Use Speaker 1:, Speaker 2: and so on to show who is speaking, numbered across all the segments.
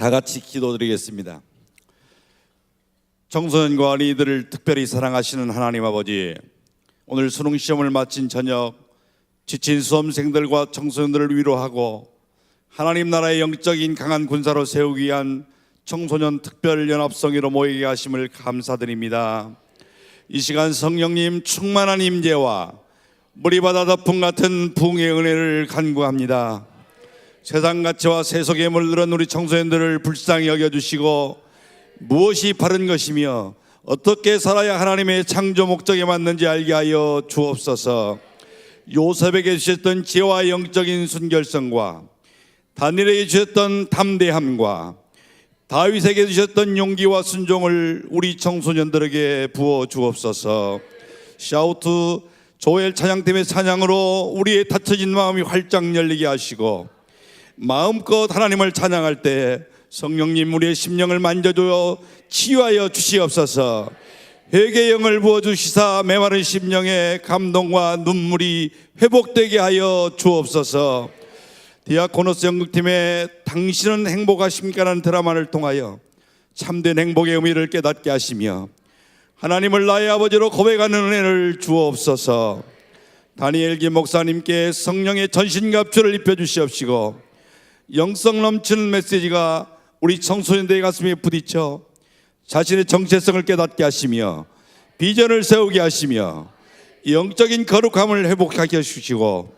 Speaker 1: 다 같이 기도드리겠습니다. 청소년과 어린이들을 특별히 사랑하시는 하나님 아버지, 오늘 수능 시험을 마친 저녁 지친 수험생들과 청소년들을 위로하고 하나님 나라의 영적인 강한 군사로 세우기 위한 청소년 특별 연합성회로 모이게 하심을 감사드립니다. 이 시간 성령님 충만한 임재와 머리바다 덮음 같은 부흥의 은혜를 간구합니다. 세상 가치와 세속에 물들은 우리 청소년들을 불쌍히 여겨주시고 무엇이 바른 것이며 어떻게 살아야 하나님의 창조 목적에 맞는지 알게 하여 주옵소서. 요셉에게 주셨던 지혜와 영적인 순결성과 다니엘에게 주셨던 담대함과 다윗에게 주셨던 용기와 순종을 우리 청소년들에게 부어 주옵소서. 샤우트 조엘 찬양팀의 찬양으로 우리의 닫혀진 마음이 활짝 열리게 하시고 마음껏 하나님을 찬양할 때 성령님 우리의 심령을 만져줘 치유하여 주시옵소서. 회개의 영을 부어 주시사 메마른 심령에 감동과 눈물이 회복되게 하여 주옵소서. 디아코노스 연극팀의 당신은 행복하십니까라는 드라마를 통하여 참된 행복의 의미를 깨닫게 하시며 하나님을 나의 아버지로 고백하는 은혜를 주옵소서. 다니엘 김 목사님께 성령의 전신갑주를 입혀 주시옵시고 영성 넘치는 메시지가 우리 청소년들의 가슴에 부딪혀 자신의 정체성을 깨닫게 하시며 비전을 세우게 하시며 영적인 거룩함을 회복하게 해주시고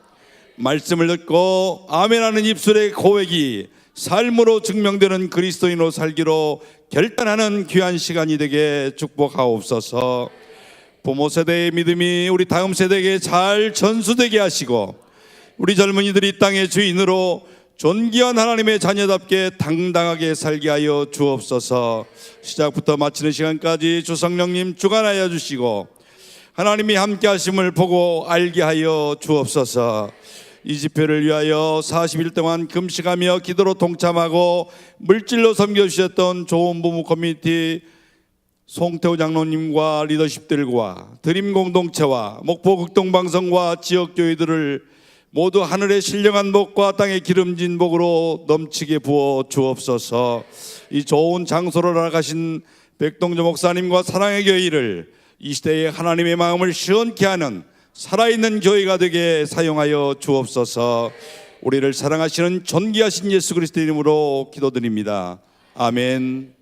Speaker 1: 말씀을 듣고 아멘하는 입술의 고백이 삶으로 증명되는 그리스도인으로 살기로 결단하는 귀한 시간이 되게 축복하옵소서. 부모 세대의 믿음이 우리 다음 세대에게 잘 전수되게 하시고 우리 젊은이들이 이 땅의 주인으로 존귀한 하나님의 자녀답게 당당하게 살게 하여 주옵소서. 시작부터 마치는 시간까지 주 성령님 주관하여 주시고 하나님이 함께 하심을 보고 알게 하여 주옵소서. 이 집회를 위하여 40일 동안 금식하며 기도로 동참하고 물질로 섬겨 주셨던 좋은 부모 커뮤니티 송태호 장로님과 리더십들과 드림 공동체와 목포 극동방송과 지역 교회들을 모두 하늘의 신령한 복과 땅의 기름진 복으로 넘치게 부어 주옵소서. 이 좋은 장소로 나가신 백동조 목사님과 사랑의 교회를 이 시대에 하나님의 마음을 시원케 하는 살아있는 교회가 되게 사용하여 주옵소서. 우리를 사랑하시는 존귀하신 예수 그리스도 이름으로 기도드립니다. 아멘.